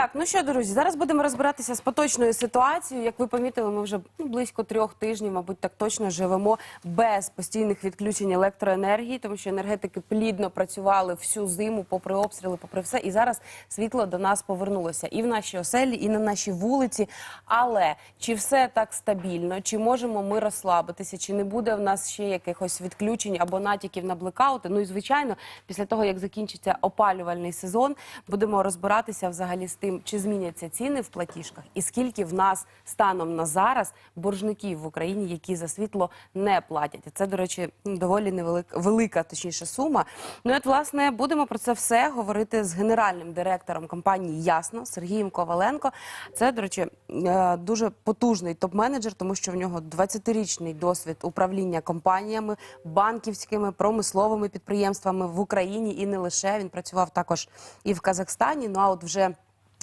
Так, ну що, друзі, зараз будемо розбиратися з поточною ситуацією. Як ви помітили, ми вже ну, близько трьох тижнів, мабуть, так точно живемо без постійних відключень електроенергії, тому що енергетики плідно працювали всю зиму, попри обстріли, попри все. І зараз світло до нас повернулося і в нашій оселі, і на нашій вулиці. Але чи все так стабільно? Чи можемо ми розслабитися? Чи не буде в нас ще якихось відключень або натяків на блекаути? Ну і звичайно, після того як закінчиться опалювальний сезон, будемо розбиратися взагалі з тим, чи зміняться ціни в платіжках, і скільки в нас станом на зараз боржників в Україні, які за світло не платять. Це, до речі, доволі невелика велика, точніше, сума. Ну і от, власне, будемо про це все говорити з генеральним директором компанії Ясно Сергієм Коваленко. Це, до речі, е, дуже потужний топ-менеджер, тому що в нього 20-річний досвід управління компаніями, банківськими, промисловими підприємствами в Україні і не лише він працював також і в Казахстані. Ну а от вже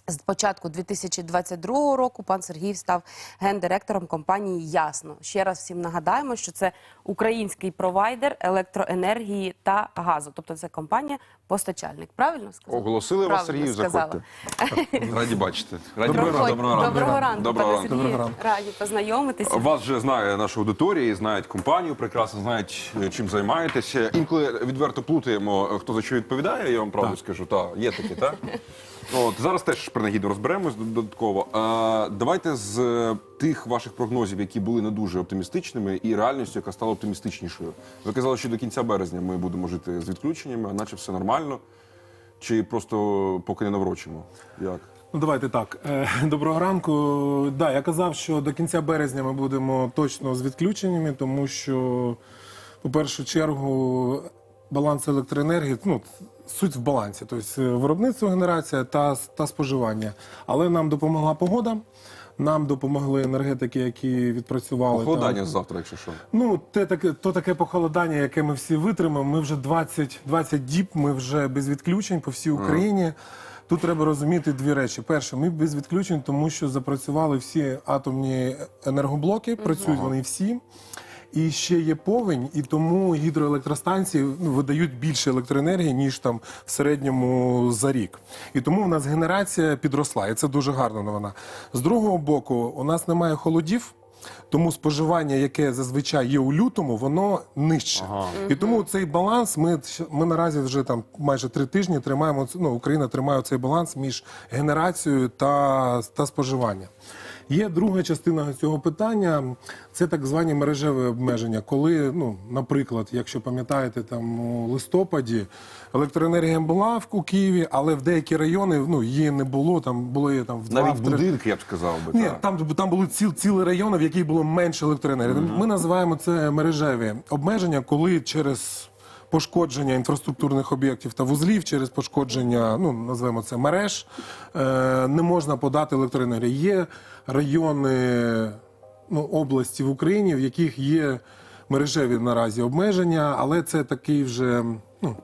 з початку 2022 року пан Сергій став гендиректором компанії Ясно. Ще раз всім нагадаємо, що це український провайдер електроенергії та газу. Тобто це компанія постачальник. Правильно сказала? Оголосили вас, Сергію, заходьте. Раді бачити. Раді. Доброго ранку, Доброго пане Доброго Сергію. ранку. ранку. Раді познайомитися. Вас вже знає наша аудиторія, і знають компанію, прекрасно знають, е, чим займаєтеся. Інколи відверто плутаємо, е, хто за що відповідає, я вам правду скажу. Та, є такі, так? От, зараз теж принагідно розберемось додатково. А, давайте з е, тих ваших прогнозів, які були не дуже оптимістичними, і реальністю, яка стала оптимістичнішою. Ви казали, що до кінця березня ми будемо жити з відключеннями, наче все нормально. Чи просто поки не наврочимо? Як? Ну, давайте так. Е, Доброго ранку. Да, я казав, що до кінця березня ми будемо точно з відключеннями, тому що, по першу чергу, баланс електроенергії, ну, суть в балансі, тобто е, виробництво, генерація та, та споживання. Але нам допомогла погода. Нам допомогли енергетики, які відпрацювали. Похолодання там. завтра, якщо що. Ну, те таке, то таке похолодання, яке ми всі витримаємо. Ми вже 20, 20 діб, ми вже без відключень по всій Україні. Тут треба розуміти дві речі. Перше, ми без відключень, тому що запрацювали всі атомні енергоблоки, працюють вони всі. І ще є повень, і тому гідроелектростанції ну, видають більше електроенергії, ніж там в середньому за рік. І тому в нас генерація підросла, і це дуже гарна новина. З другого боку, у нас немає холодів. Тому споживання, яке зазвичай є у лютому, воно нижче. І тому цей баланс ми, ми наразі вже там майже три тижні тримаємо. Ну, Україна тримає цей баланс між генерацією та, та споживанням. Є друга частина цього питання це так звані мережеві обмеження. Коли, ну, наприклад, якщо пам'ятаєте, там у листопаді електроенергія була в Києві, але в деякі райони ну, її не було. Там було її там в два, Навіть в три- будинки, я б сказав би. ні, так. там, там були ціл, цілі райони, в яких було менше електроенергії. Ми називаємо це мережеві обмеження, коли через пошкодження інфраструктурних об'єктів та вузлів, через пошкодження, ну називаємо це мереж, е, не можна подати електроенергію. Є райони ну, області в Україні, в яких є мережеві наразі обмеження, але це такий вже. Ну,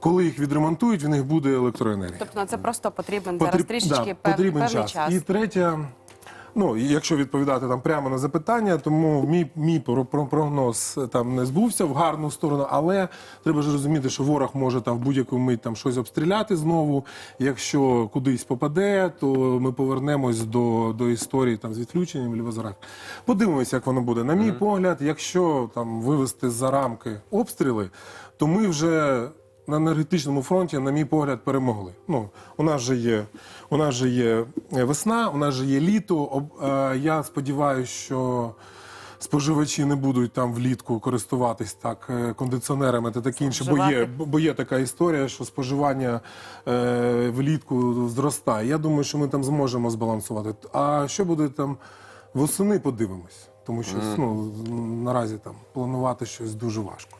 коли їх відремонтують, в них буде електроенергія. Тобто на це просто потрібен зараз трішечки да, пев- потрібен певний час. час. І третє, ну якщо відповідати там прямо на запитання, тому мій, мій про- про- прогноз там не збувся в гарну сторону, але треба ж розуміти, що ворог може там в будь-яку мить там щось обстріляти знову. Якщо кудись попаде, то ми повернемось до, до історії там з відключенням лівозорах. Подивимося, як воно буде. На мій погляд, якщо там вивести за рамки обстріли, то ми вже на енергетичному фронті, на мій погляд, перемогли. Ну, у нас же є, у нас же є весна, у нас же є літо. Об- е, я сподіваюся, що споживачі не будуть там влітку користуватись так е, кондиціонерами та таке інше. Бо є, бо є така історія, що споживання е, влітку зростає. Я думаю, що ми там зможемо збалансувати. А що буде там восени, подивимось. Тому що ну, наразі там планувати щось дуже важко.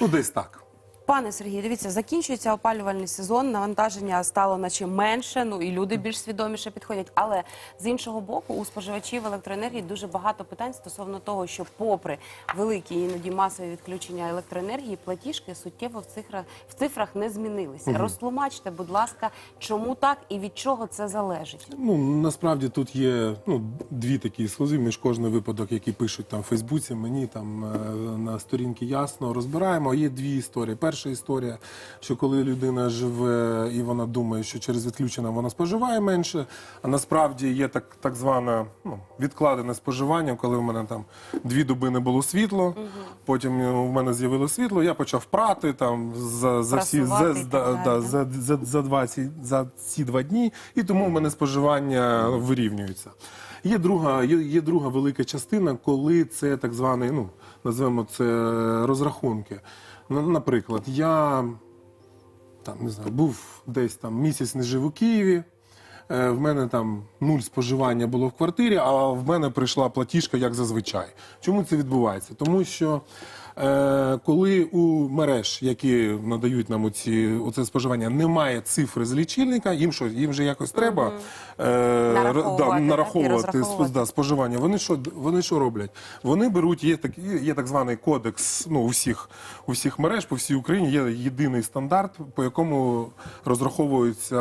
Ну, десь так. Пане Сергію, дивіться, закінчується опалювальний сезон, навантаження стало наче менше, ну і люди більш свідоміше підходять. Але з іншого боку, у споживачів електроенергії дуже багато питань стосовно того, що, попри великі іноді масові відключення електроенергії, платіжки суттєво в цифрах в цифрах не змінилися. Розтлумачте, будь ласка, чому так і від чого це залежить? Ну насправді тут є ну дві такі схози між кожний випадок, які пишуть там в Фейсбуці. Мені там е, на сторінки ясно розбираємо. Є дві історії. Перша історія, що коли людина живе і вона думає, що через відключення вона споживає менше, а насправді є так, так зване ну, відкладене споживання, коли в мене там дві доби не було світло, потім е, в мене з'явилося світло, я почав прати там за, за всі за, за, да, за за, за, два, ці, за ці два дні, і тому в мене споживання вирівнюється. Є друга, є, є друга велика частина, коли це так званий, ну називаємо це розрахунки. Ну, Наприклад, я там не знаю, був десь там місяць не жив у Києві. е, В мене там нуль споживання було в квартирі, а в мене прийшла платіжка, як зазвичай. Чому це відбувається? Тому що коли у мереж, які надають нам оці, оце споживання, немає цифри з лічильника, їм що, їм же якось треба е, Нараховувати, да, нараховувати да, споживання. Вони що, вони що роблять? Вони беруть, є, так, є так званий кодекс ну, у, всіх, у всіх мереж по всій Україні, є єдиний стандарт, по якому розраховуються,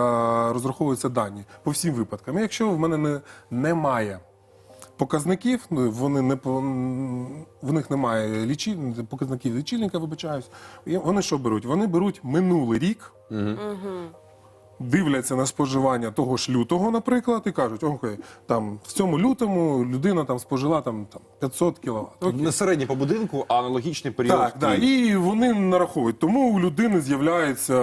розраховуються дані по всім випадкам. Якщо в мене не, немає показників, ну, вони не в них немає лічі, показників лічильника, вибачаюсь. І Вони що беруть? Вони беруть минулий рік дивляться на споживання того ж лютого, наприклад, і кажуть, окей, там в цьому лютому людина там спожила там, там 500 кВт. Окей. Не середній по будинку, а аналогічний період. Так, Києві. і вони нараховують. Тому у людини з'являється,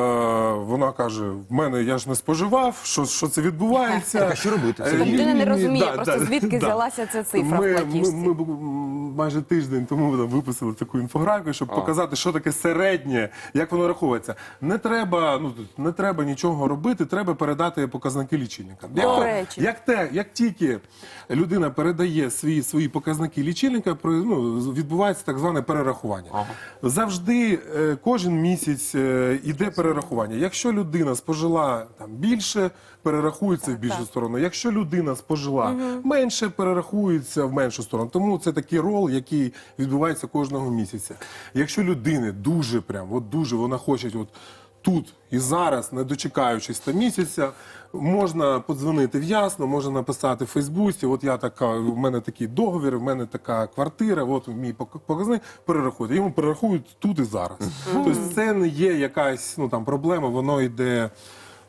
вона каже: в мене я ж не споживав, що, що це відбувається. Так, а що робити? Це Тобто людина не розуміє да, просто, да, звідки да. взялася ця цифра в ми, платіжці. Ми, ми, бу- майже тиждень тому там, виписали таку інфографіку, щоб показати, що таке середнє, як воно рахується. Не треба, ну, тут не треба нічого робити, треба передати показники лічильника. Як, До речі. як, те, як тільки людина передає свої, свої показники лічильника, при- ну, відбувається так зване перерахування. Завжди е, кожен місяць е, іде перерахування. Якщо людина спожила там більше, перерахується в більшу сторону. Якщо людина спожила менше, перерахується в меншу сторону. Тому це такий рол, який відбувається кожного місяця. Якщо людини дуже прям, от дуже вона хоче от тут і зараз, не дочекаючись та місяця, можна подзвонити в ясно, можна написати в Фейсбуці. От я така, у мене такий договір, в мене така квартира, от мій пок- показник, перерахуйте. Йому перерахують тут і зараз. Тобто це не є якась ну там проблема, воно йде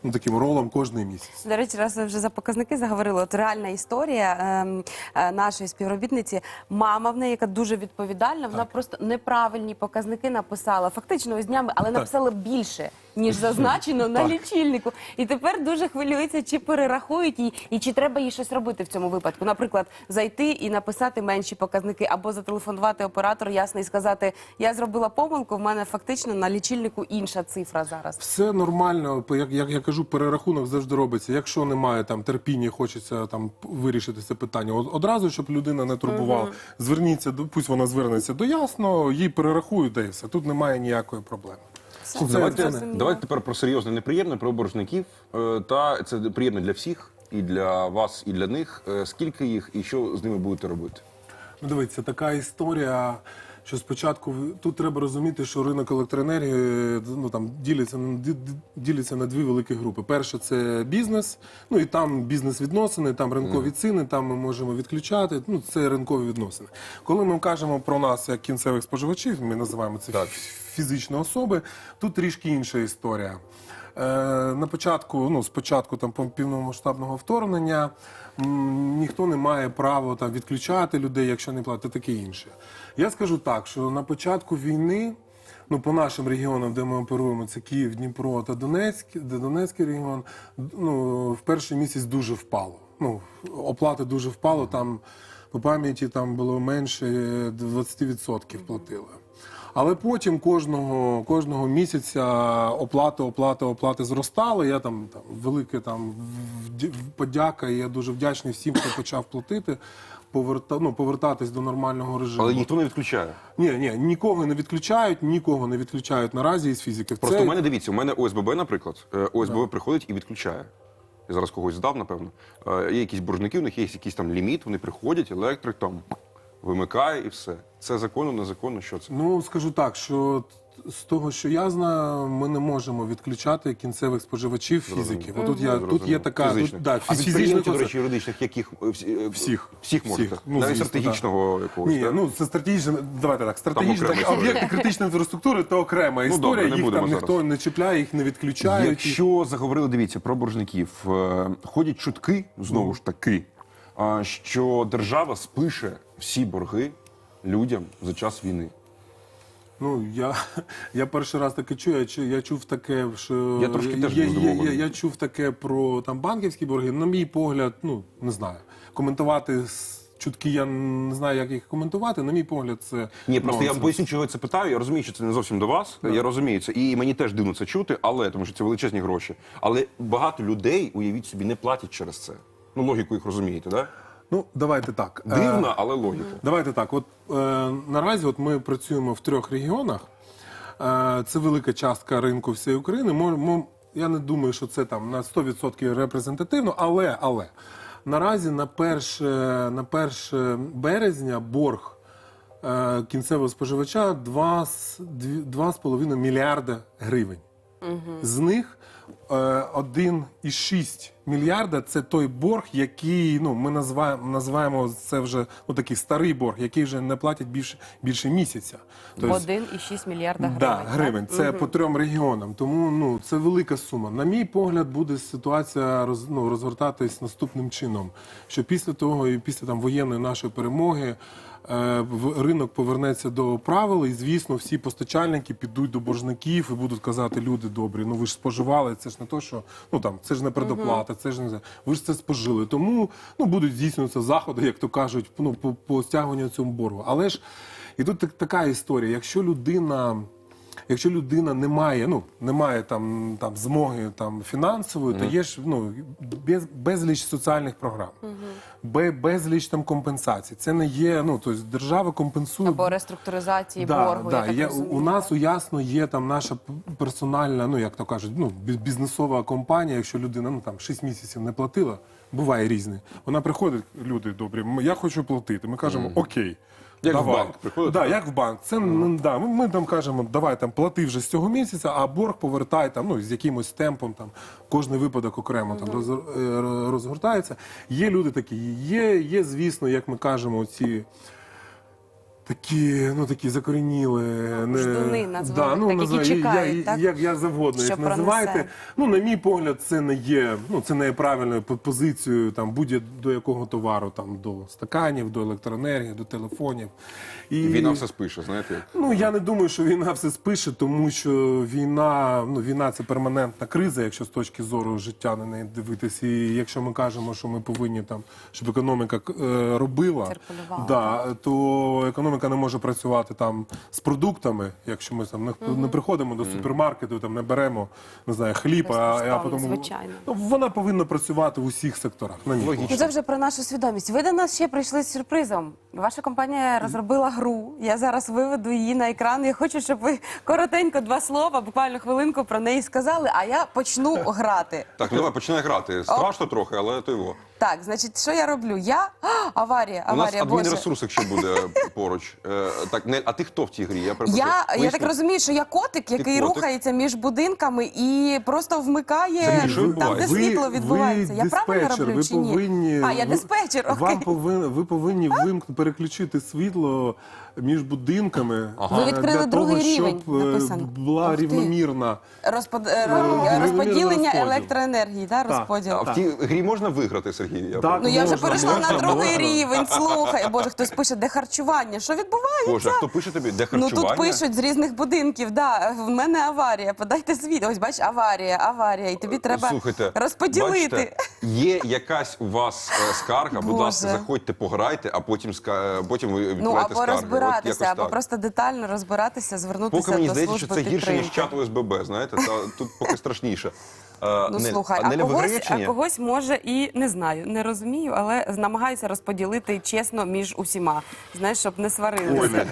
ну, таким ролом кожний місяць. До речі, раз ви вже за показники заговорили. От реальна історія ем, е, нашої співробітниці. Мама в неї, яка дуже відповідальна, вона просто неправильні показники написала. Фактично ось днями, але написала більше. Ніж зазначено на лічильнику, і тепер дуже хвилюється, чи перерахують їй, і чи треба їй щось робити в цьому випадку. Наприклад, зайти і написати менші показники, або зателефонувати оператору ясно і сказати: я зробила помилку. В мене фактично на лічильнику інша цифра зараз. Все нормально, як, як я кажу, перерахунок завжди робиться. Якщо немає там терпіння, хочеться там вирішити це питання. Одразу, щоб людина не турбувала, зверніться до пусть вона звернеться до ясно, їй перерахують, да і все. Тут немає ніякої проблеми. Все, Давайте, зрозуміло. давайте тепер про серйозне неприємне, про боржників. Е, Та це приємно для всіх, і для вас, і для них. Е, Скільки їх і що з ними будете робити? Ну, дивіться, така історія. Що спочатку тут треба розуміти, що ринок електроенергії ну там діляться на ді- ді- діляться на дві великі групи. Перше це бізнес. Ну і там бізнес-відносини, там ринкові ціни, там ми можемо відключати. Ну це ринкові відносини. Коли ми кажемо про нас як кінцевих споживачів, ми називаємо це фі- фізичні особи. Тут трішки інша історія. Е, на початку, ну спочатку там повномасштабного вторгнення ніхто не має права там відключати людей, якщо не платить, таке інше. Я скажу так, що на початку війни. Ну, по нашим регіонам, де ми оперуємо, це Київ, Дніпро та Донецьк, де Донецький регіон, ну, в перший місяць дуже впало. Ну, оплати дуже впало, там по пам'яті там було менше 20% платили. Але потім кожного, кожного місяця оплати, оплати, оплати зростали. Я там, там велике там подяка, і я дуже вдячний всім, хто почав платити, поверта, ну, повертатись до нормального режиму. Але ніхто не відключає. Ні, ні, нікого не відключають, нікого не відключають наразі із фізики. Просто Це- у мене дивіться, у мене ОСББ, наприклад, е, ОСББ приходить і відключає. Я зараз когось здав, напевно. Е, Є якісь боржники, у них є якийсь там ліміт, вони приходять, електрик там вимикає і все. Це законно, незаконно, що це? Ну, скажу так, що з того, що я знаю, ми не можемо відключати кінцевих споживачів фізики. Отут я тут є така тут, Фізичних. да, а фіз- підприємців, до речі, юридичних, яких е, всі- е, Всіх. всіх можете. Всіх. Ну, Навіть звісно, стратегічного якогось. Ні, так? ну це стратегічне. Давайте так. Стратегічні окрема так, історія. об'єкти критичної інфраструктури то окрема історія. добре, не їх будемо там ніхто не чіпляє, їх не відключають. Якщо заговорили, дивіться про боржників, е, ходять чутки знову ж таки, а, що держава спише всі борги людям за час війни. Ну я, я перший раз таке чую. Я, чу- я чув таке, що Я трошки теж я, я, я, я чув таке про там банківські борги. На мій погляд, ну не знаю. Коментувати чутки я не знаю, як їх коментувати. На мій погляд, це Ні, просто я нонсенс. вам поясню, чого я це питаю. Я розумію, що це не зовсім до вас. Я розумію це. І мені теж дивно це чути, але тому що це величезні гроші. Але багато людей, уявіть собі, не платять через це. Ну, логіку їх розумієте, да? Ну давайте так. Е, Дивно, але логіка. Давайте так. От е, наразі от ми працюємо в трьох регіонах. Е, це велика частка ринку всієї України. Я не думаю, що це там на 100% репрезентативно, але, але наразі на 1, на 1 березня борг е, кінцевого споживача 2, з- дві- 2,5 мільярда гривень. З них е, 1,6 мільярда це той борг, який ну ми називаємо, називаємо це вже ну такий старий борг, який вже не платять більше більше місяця. Тобто, 1,6 мільярда гривень. Да, так? гривень. Це по трьом регіонам. Тому ну це велика сума. На мій погляд, буде ситуація роз, ну, розгортатись наступним чином. Що після того і після там воєнної нашої перемоги. Е, Ринок повернеться до правил, і звісно, всі постачальники підуть до боржників і будуть казати: люди добрі, ну ви ж споживали. Це ж не то, що ну там це ж не предоплата, це ж не ви ж це спожили. Тому ну будуть здійснюватися заходи, як то кажуть, ну по, по стягуванню цього боргу. Але ж і тут так- така історія. Якщо людина. Якщо людина не має, ну не має там, там змоги там фінансової, то є ж ну без, безліч соціальних програм, бе- безліч там компенсацій. Це не є. Ну тобто держава компенсує Або реструктуризації Да, боргу. да. я так Є- розумію, у нас так? у ясно є там наша п- персональна, ну як то кажуть, ну бі- бізнесова компанія. Якщо людина ну там 6 місяців не платила, буває різне. Вона приходить, люди добрі, м- я хочу платити. Ми кажемо, окей. Як в банк приходить? Да, так? як в банк. Це ну, да, ми, ми там кажемо, давай там плати вже з цього місяця, а борг повертай там, ну з якимось темпом. Там кожний випадок окремо там роз, е, розгортається. Є люди такі, є, є, звісно, як ми кажемо, ці. Такі, ну такі закорініли, не Ждуни, назвемо ну, так, які чекають, я, так? як я завгодно їх називаєте. Ну, на мій погляд, це не є, ну це не є правильною позицією там будь до якого товару, там до стаканів, до електроенергії, до телефонів. І Війна все спише, знаєте як? Ну я не думаю, що війна все спише, тому що війна, ну війна це перманентна криза, якщо з точки зору життя на неї дивитися. І якщо ми кажемо, що ми повинні там, щоб економіка е, робила, да, то економіка не може працювати там з продуктами. Якщо ми там не, не приходимо до супермаркету, там не беремо не знаю, хліб, а, а потім звичайно. ну, вона повинна працювати в усіх секторах. На. Логічно. Це вже про нашу свідомість. Ви до нас ще прийшли з сюрпризом. Ваша компанія розробила гру. Я зараз виведу її на екран. Я хочу, щоб ви коротенько два слова, буквально хвилинку про неї сказали. А я почну грати. Так, ну давай починай грати. Страшно трохи, але то його. Так, значить, що я роблю? Я А, аварія, У нас аварія. Боже. адмінресурс, якщо буде поруч. Е, Так, не, а ти хто в тій грі? Я, перепрошую. Я, я Поясни. так розумію, що я котик, який котик. рухається між будинками і просто вмикає що там, де відбувається? світло відбувається. Я правильно диспетчер, роблю ви чи ні? повинні, А, я ви- диспетчер, окей. Вам повинні, ви повинні вимкнути, переключити світло між будинками. Ага. Ви е, відкрили для того, другий щоб рівень, е, написано. була Ух ти. рівномірна. Розпод... е, розподілення розподіл. електроенергії, да? розподіл. А в тій грі можна виграти, Сергій? Сергій. Я Так, Ну я вже Можна, перейшла можна, на другий можна. рівень. Слухай, боже, хтось пише, де харчування. Що відбувається? Боже, а хто пише тобі, де Ну харчування? тут пишуть з різних будинків. Да, в мене аварія. Подайте звіт. Ось бач, аварія, аварія, і тобі треба Слухайте, розподілити. бачите, є якась у вас е, скарга, будь Боже. ласка, заходьте, пограйте, а потім ска- потім ви Ну або. От розбиратися, або так. просто детально розбиратися, звернутися Поки мені до здається, що служби це гірше, ніж чат ОСББ, знаєте, та тут поки страшніше. Е, Ну не- слухай, а а, когось, а когось може і не знаю, не розумію, але намагаюся розподілити чесно між усіма. Знаєш, щоб не сварилися.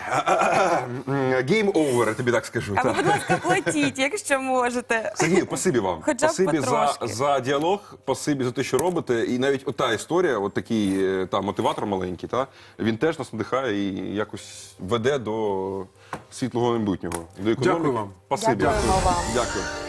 Гейм овер, тобі так скажу. А ви, будь ласка, платіть, якщо можете. Сергій, спасибі вам. Хоча б спасибі за, потрошки. за діалог, спасибі за те, що робите. І навіть ота історія, от такий е, та, мотиватор маленький, та, він теж нас надихає і якось веде до світлого майбутнього. До економіки. Дякую вам. Спасибі. Дякуємо вам. Дякую.